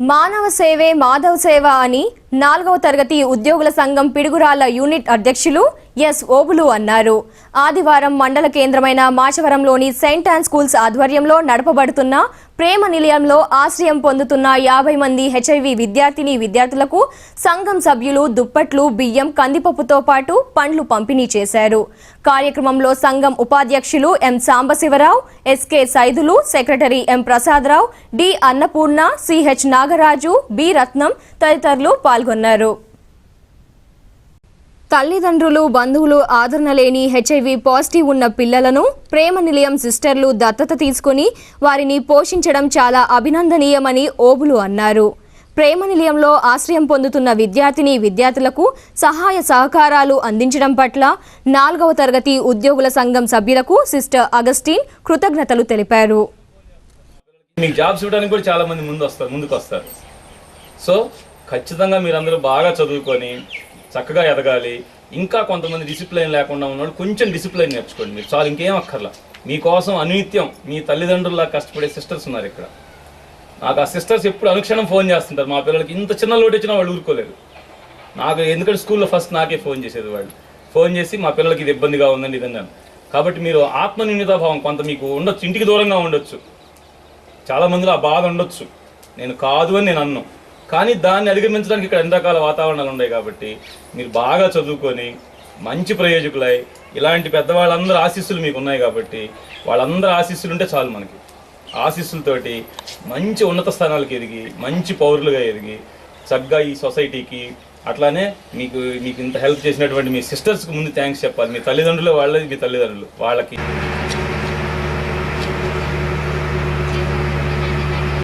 మానవ సేవే మాధవ సేవ అని నాలుగవ తరగతి ఉద్యోగుల సంఘం పిడుగురాళ్ళ యూనిట్ అధ్యక్షులు ఎస్ ఓబులు అన్నారు. ఆదివారం మండల కేంద్రమైన మాచవరంలోని సెయింట్ ఆన్ స్కూల్స్ ఆధ్వర్యంలో నడపబడుతున్న ప్రేమ నిలయంలో ఆశ్రయం పొందుతున్న యాభై మంది హెచ్ఐవి విద్యార్థిని విద్యార్థులకు సంఘం సభ్యులు దుప్పట్లు బియ్యం కందిపప్పుతో పాటు పండ్లు పంపిణీ చేశారు. కార్యక్రమంలో సంఘం ఉపాధ్యక్షులు M Sambasivarao SK Saidulu secretary M Prasadarao D Annapurna CH Nagaraju B Ratnam తదితరులు పాల్గొన్నారు పాల్గొన్నారు. తల్లిదండ్రులు బంధువులు ఆదరణ లేని హెచ్ఐవి పాజిటివ్ ఉన్న పిల్లలను ప్రేమ నిలయం సిస్టర్లు దత్తత తీసుకుని వారిని పోషించడం చాలా అభినందనీయమని ఓబులు అన్నారు. ప్రేమ నిలయంలో ఆశ్రయం పొందుతున్న విద్యార్థిని విద్యార్థులకు సహాయ సహకారాలు అందించడం పట్ల నాలుగవ తరగతి ఉద్యోగుల సంఘం సభ్యులకు సిస్టర్ అగస్టిన్ కృతజ్ఞతలు తెలిపారు. మీకు జాబ్స్ ఇవ్వడానికి కూడా చాలా మంది ముందు వస్తారు ముందుకు వస్తారు. సో ఖచ్చితంగా మీరందరూ బాగా చదువుకొని చక్కగా ఎదగాలి. ఇంకా కొంతమంది డిసిప్లైన్ లేకుండా ఉన్నవాళ్ళు కొంచెం డిసిప్లైన్ నేర్చుకోండి మీరు. చాలు ఇంకేం అక్కర్లా. మీకోసం అనిత్యం మీ తల్లిదండ్రుల్లా కష్టపడే సిస్టర్స్ ఉన్నారు ఇక్కడ. నాకు ఆ సిస్టర్స్ ఎప్పుడు అనుక్షణం ఫోన్ చేస్తుంటారు. మా పిల్లలకి ఇంత చిన్న లోటు వచ్చినా వాళ్ళు ఊరుకోలేరు నాకు ఎందుకంటే స్కూల్లో ఫస్ట్ నాకే ఫోన్ చేసేది వాళ్ళు. ఫోన్ చేసి మా పిల్లలకి ఇది ఇబ్బందిగా ఉందండి ఇదని కాబట్టి మీరు ఆత్మనిర్ణితాభావం కొంత మీకు ఉండొచ్చు. ఇంటికి దూరంగా ఉండొచ్చు. చాలామందిలో ఆ బాధ ఉండొచ్చు. నేను కాదు అని నేను అన్నాను కానీ దాన్ని అధిగమించడానికి ఇక్కడ ఎండాకాల వాతావరణాలు ఉన్నాయి కాబట్టి మీరు బాగా చదువుకొని మంచి ప్రయోజకులై ఇలాంటి పెద్దవాళ్ళందరూ ఆశీస్సులు మీకు ఉన్నాయి కాబట్టి వాళ్ళందరూ ఆశీస్సులు ఉంటే చాలు మనకి. ఆశీస్సులతోటి మంచి ఉన్నత స్థానాలకు ఎదిగి మంచి పౌరులుగా ఎదిగి చక్కగా ఈ సొసైటీకి అట్లానే మీకు మీకు ఇంత హెల్ప్ చేసినటువంటి మీ సిస్టర్స్కి ముందు థ్యాంక్స్ చెప్పాలి. మీ తల్లిదండ్రులు వాళ్ళది మీ తల్లిదండ్రులు వాళ్ళకి.